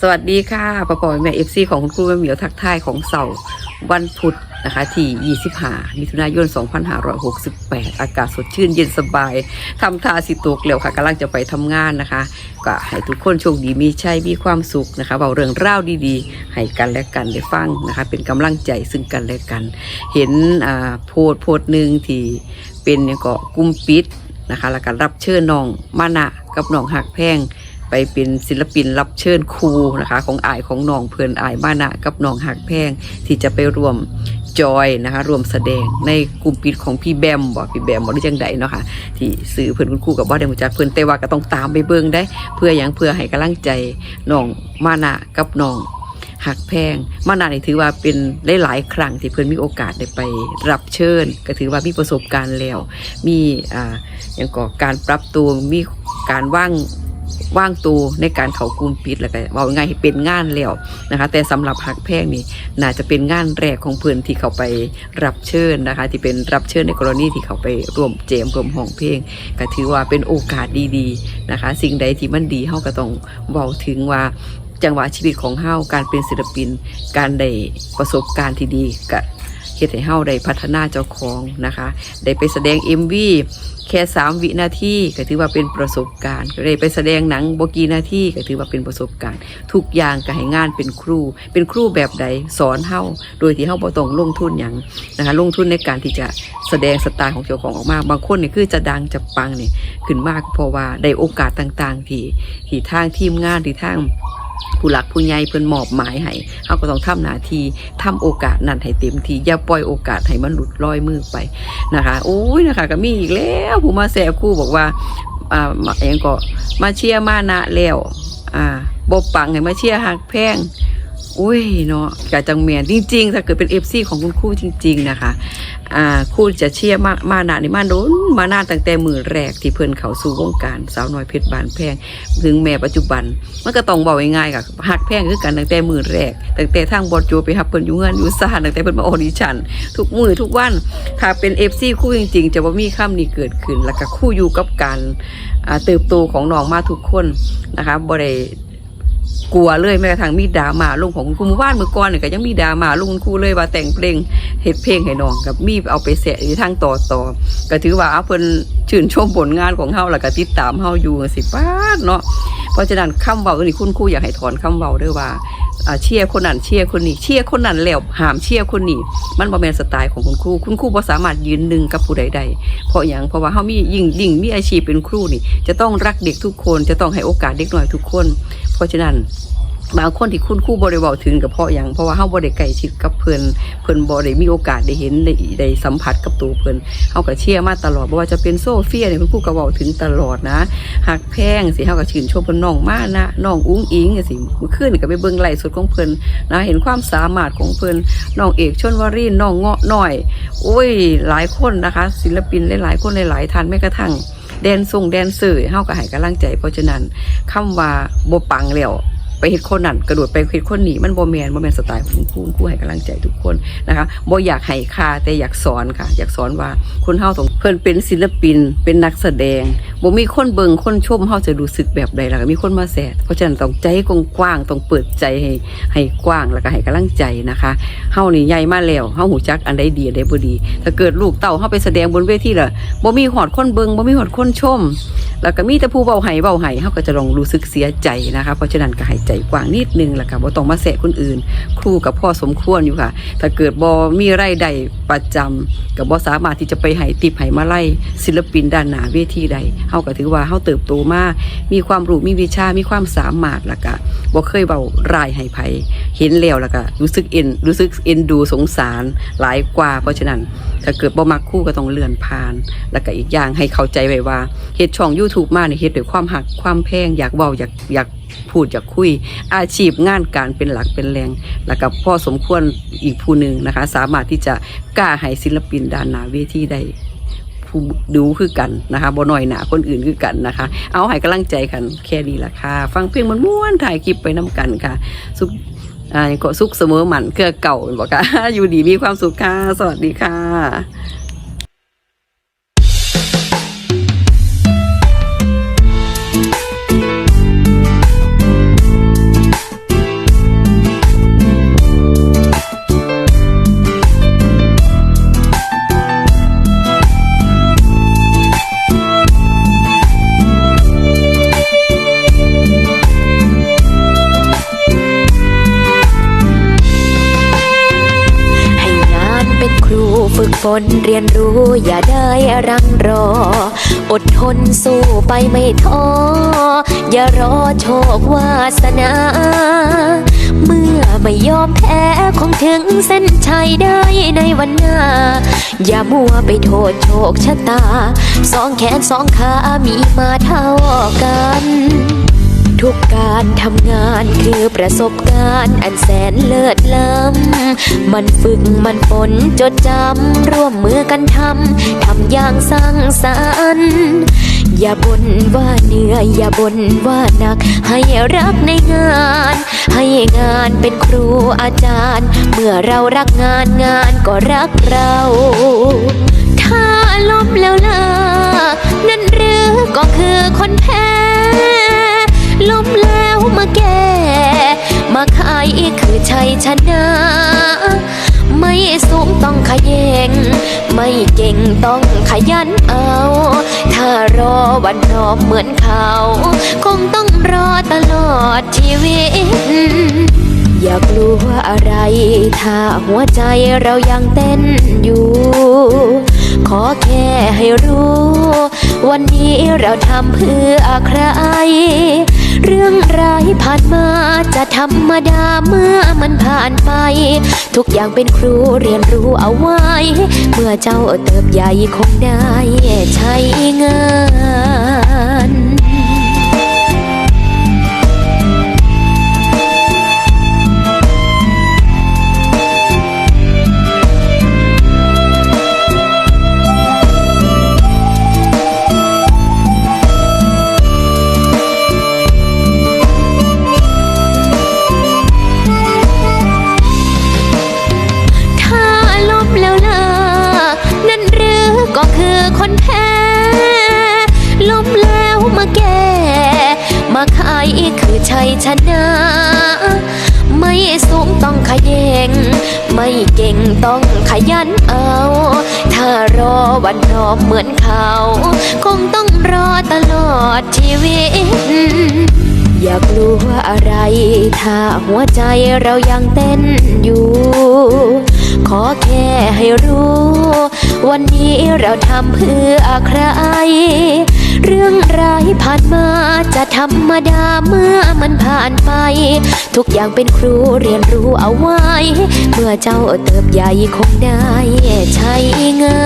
สวัสดีค่ะปอปอยแม่เอฟซีของคุณครูแม่เหมียวทักทายของเสาร์วันพุธนะคะ ที่25มิถุนายน 2568 อากาศสดชื่นเย็นสบายทำทาสิตกแล้วค่ะกำลังจะไปทำงานนะคะ ก็ให้ทุกคนโชคดีมีชัยมีความสุขนะคะเบาเรื่องเล่าวดีๆ ให้กันและกันได้ฟังนะคะ เป็นกำลังใจซึ่งกันและกัน เห็นอ่าโพสต์โพสต์หนึ่งที่เป็นเนี่ยก็กลุ่มปิดนะคะ แล้วก็รับเชิญน้องมานะกับน้องหักแพง ไปเป็นศิลปินรับเชิญครูนะคะ ของอายของน้องเพื่อนอายบ้านะกับน้องหักแพงที่จะไปรวมจอยนะคะรวมแสดงในกลุ่มปิดของพี่แบมบอกพี่แบมบอกได้จังใดเนาะค่ะที่สื่อเพื่อนคุณครูกับว่าได้มจากเพื่อนแต่ว่าก็ต้องตามไปเบิ่งได้ เพื่ออย่างเพื่อให้กำลังใจน้องมานะกับน้องหักแพงมานานี่ถือว่าเป็นหลายๆครั้งที่เพื่อนมีโอกาสได้ไปรับเชิญ ก็ถือว่ามีประสบการณ์แล้ว มีอ่าอย่างก็การปรับตัวมีการว่าง ว่างตัวในการเขากลุ่มปิดแล้วก็ว่าง่ายเป็นงานแล้วนะคะ แต่สำหรับหักแพงนี่น่าจะเป็นงานแรกของเพื่อนที่เขาไปรับเชิญนะคะ ที่เป็นรับเชิญในกรณีที่เขาไปร่วมเจมร่วมห้องเพลงก็ถือว่าเป็นโอกาสดีๆนะคะ สิ่งใดที่มันดีเฮาก็ต้องเว้าถึงว่าจังหวะชีวิตของเฮาการเป็นศิลปิน การได้ประสบการณ์ที่ดีก็ เฮ็ดให้เฮาได้พัฒนาเจ้าของนะคะ ได้ไปแสดง MV แค่สามวินาทีก็ถือว่าเป็นประสบการณ์ก็ได้ไปแสดงหนังบกีนาทีก็ถือว่าเป็นประสบการณ์ ทุกอย่างก็ให้งานเป็นครู เป็นครูแบบใดสอนเฮาโดยที่เฮาบ่ต้องลงทุนหยังนะคะลงทุนในการที่จะแสดงสไตล์ของเจ้าของออกมาบางคนนี่คือจะดังจะปังนี่ขึ้นมากเพราะว่าได้โอกาสต่างๆ ที่ที่ทางทีมงานที่ทาง ผู้หลักผู้ใหญ่เพิ่นมอบหมายให้เฮาก็ต้องทำหน้าที่ทำโอกาสนั้นให้เต็มที่อย่าปล่อยโอกาสให้มันหลุดลอยมือไปนะคะโอ้ยนะคะ ก็มีอีกแล้วผู้มาแซวคู่บอกว่าอ่าเองก็มาเชียร์มานะแล้วอ่าบ่ปังให้มาเชียร์หักแพง อุ้ยเนาะกะจังเมียนจริงๆ ถ้าเกิดเป็น FC ของคุณครู่จริง ๆ นะคะ อ่าครู่จะเชียร์มามานะนี่มาโดนมานาตั้งแต่มือแรกที่เพิ่นเขาสู่วงการสาวน้อยเพชรบานแพง ถึงแม่ปัจจุบัน มันก็ต้องบอกง่ายๆกับหักแพงคือกันตั้งแต่มือแรกตั้งแต่ทางบอดโจไปหับเพิ่นอยู่เงินอยู่ซ่านตั้งแต่เพิ่นมาออดิชั่นทุกมือทุกวันถ้าเป็นเอฟซีคู่จริง ๆ จะว่ามีคำนี้เกิดขึ้น แล้วก็คู่อยู่กับการเติบโตของน้องมาทุกคนนะคะบ่ได้ กลัวเลยแม้กระทั่งมีดามาลงของคุณครูเมื่อวานเมื่อก่อนเนี่ยก็ยังมีดามาลงคุณครูเลยว่าแต่งเพลงเฮ็ดเพลงให้น้องกับมีเอาไปแสะที่ทางต่อต่อก็ถือว่าเอาเพิ่นชื่นชมผลงานของเฮาแล้วก็ติดตามเฮาอยู่สิป้าเนาะ เพราะฉะนั้นคำเว้านี่คุณครูอยากให้ถอนคำเว้าด้วยว่าเชียร์คนนั้นเชียร์คนนี้เชียร์คนนั้นแล้วหามเชียร์คนนี้มันบ่แมนสไตล์ของคุณครูคุณครูบ่สามารถยืนหนึ่งกับผู้ใดได้เพราะอย่างเพราะว่าเฮามียิ่งยิ่งมีอาชีพเป็นครูนี่ จะต้องรักเด็กทุกคนจะต้องให้โอกาสเด็กน้อยทุกคน เพราะฉะนั้น บางคนที่คุณครูบ่ได้เว้าถึงกับเพราะอย่างเพราะว่าเฮาบ่ได้ใกล้ชิดกับเพิ่นเพิ่นบ่ได้มีโอกาสได้เห็นได้ได้สัมผัสกับตัวเพิ่นเฮาก็เชียร์มาตลอดบ่ว่าจะเป็นโซเฟียเนี่ยคุณครูก็เว้าถึงตลอดนะหักแพงสิเฮาก็ชื่นชมเพิ่นน้องมานะน้องอุ้งอิงจังซี่มื่อคืนก็ไปเบิ่งไลฟ์สดของเพิ่นนะเห็นความสามารถของเพิ่นน้องเอกชนวรินน้องเงาะน้อยโอ้ยหลายคนนะคะ ศิลปินหลายๆคนหลายๆท่านแม้กระทั่งแดนทรงแดนเซอเฮาก็ให้กำลังใจเพราะฉะนั้นคำว่าบ่ปังแล้ว ไปเฮ็ดคนนั้นกระโดดไปเฮ็ดคนหนีมันโบแม่นบ่แมนสไตล์ของคุณครูคุณครูให้กำลังใจทุกคนนะคะโบอยากให้ค่าแต่อยากสอนค่ะ อยากสอนว่าคนเฮาต้องเพิ่นเป็นศิลปิน เป็นนักแสดงโบมีคนเบิงคนชมเฮาจะรู้สึกแบบใดล่ะมีคนมาแสดเพราะฉะนั้นต้องใจกว้างต้องเปิดใจให้ให้กว้างแล้วก็ให้กำลังใจนะคะเฮานี่ใหญ่มาแล้วเฮาหูจักอันใดดีอันใดบ่ดี ถ้าเกิดลูกเต้าเฮาไปแสดงบนเวทีล่ะบ่มีหอดคนเบิงบ่มีหอดคนชม แล้วก็มีแต่ผู้เบาไห้เบาไห้เขาก็จะลองรู้สึกเสียใจนะคะ เพราะฉะนั้นก็ให้ใจกว้างนิดนึงแหละค่ะบ่ต้องมาแสะคนอื่น ครูกับพ่อสมควรอยู่ค่ะ ถ้าเกิดบ่มีไร่ใดประจำกับบ่สามารถที่จะไปให้ติบให้มาไล่ศิลปินด้านหน้าเวทีใดเฮาก็ถือว่าเฮาเติบโตมามีความรู้มีวิชามีความสามารถแหละค่ะบ่เคยเบารายให้ไผเห็นแล้วแล้วก็รู้สึกเอ็นรู้สึกเอ็นดูสงสารหลายกว่า เพราะฉะนั้นถ้าเกิดบ่มักคู่ก็ต้องเลื่อนผ่าน แล้วก็อีกอย่างให้เข้าใจไว้ว่าเฮ็ดช่อง YouTube มาเนี่ยเฮ็ดด้วยความหักความแพงอยากเว้าอยากอยากพูดอยากคุย อาชีพงานการเป็นหลักเป็นแรง แล้วก็พ่อสมควรอีกผู้หนึ่งนะคะ สามารถที่จะกล้าให้ศิลปินด้านหน้าเวทีได้ ผู้ดูคือกันนะคะบ่น้อยหนาคนอื่นคือกันนะคะ เอาให้กำลังใจกันแค่นี้ละค่ะ ฟังเพลงมันม้วนถ่ายคลิปไปน้ำกันค่ะ สุขอ่าก็สุขเสมอหมันเครือเก่าบอกค่ะอยู่ดีมีความสุขค่ะ สวัสดีค่ะ นเรียนรู้อย่าได้รังรอ อดทนสู้ไปไม่ท้อ อย่ารอโชควาสนา เมื่อไม่ยอมแพ้คงถึงเส้นชัยได้ในวันหน้า อย่ามัวไปโทษโชคชะตา สองแขนสองขามีมาเท่ากัน ทุกการทำงานคือประสบการณ์อันแสนเลิศล้ำ มันฝึกมันฝนจดจำ ร่วมมือกันทำ ทำอย่างสร้างสรรค์อย่าบ่นว่าเหนื่อยอย่าบ่นว่าหนัก ให้รักในงาน ให้งานเป็นครูอาจารย์ เมื่อเรารักงานงานก็รักเรา ถ้าล้มแล้วล่ะนั่นหรือก็คือคนแพ้ ไม่เก่งต้องขยันเอา ถ้ารอวันรอเหมือนเขา คงต้องรอตลอดชีวิต อย่ากลัวอะไร ถ้าหัวใจเรายังเต้นอยู่ ขอแค่ให้รู้ วันนี้เราทำเพื่อใคร เรื่องร้ายผ่านมาจะธรรมดาเมื่อมันผ่านไป ทุกอย่างเป็นครูเรียนรู้เอาไว้ เมื่อเจ้าเติบใหญ่คงได้ใช้งาน คนแพ้ล้มแล้วมาแก้มาขายอีกคือชัยชนะ ไม่สูงต้องขยเงไม่เก่งต้องขยันเอา ถ้ารอวันพร้อมเหมือนเขา คงต้องรอตลอดชีวิต อย่ากลัวอะไร ถ้าหัวใจเรายังเต้นอยู่ ขอแค่ให้รู้ วันนี้เราทำเพื่อใคร เรื่องร้ายผ่านมาจะธรรมดาเมื่อมันผ่านไป ทุกอย่างเป็นครูเรียนรู้เอาไว้ เมื่อเจ้าเติบใหญ่คงได้ใช้งาน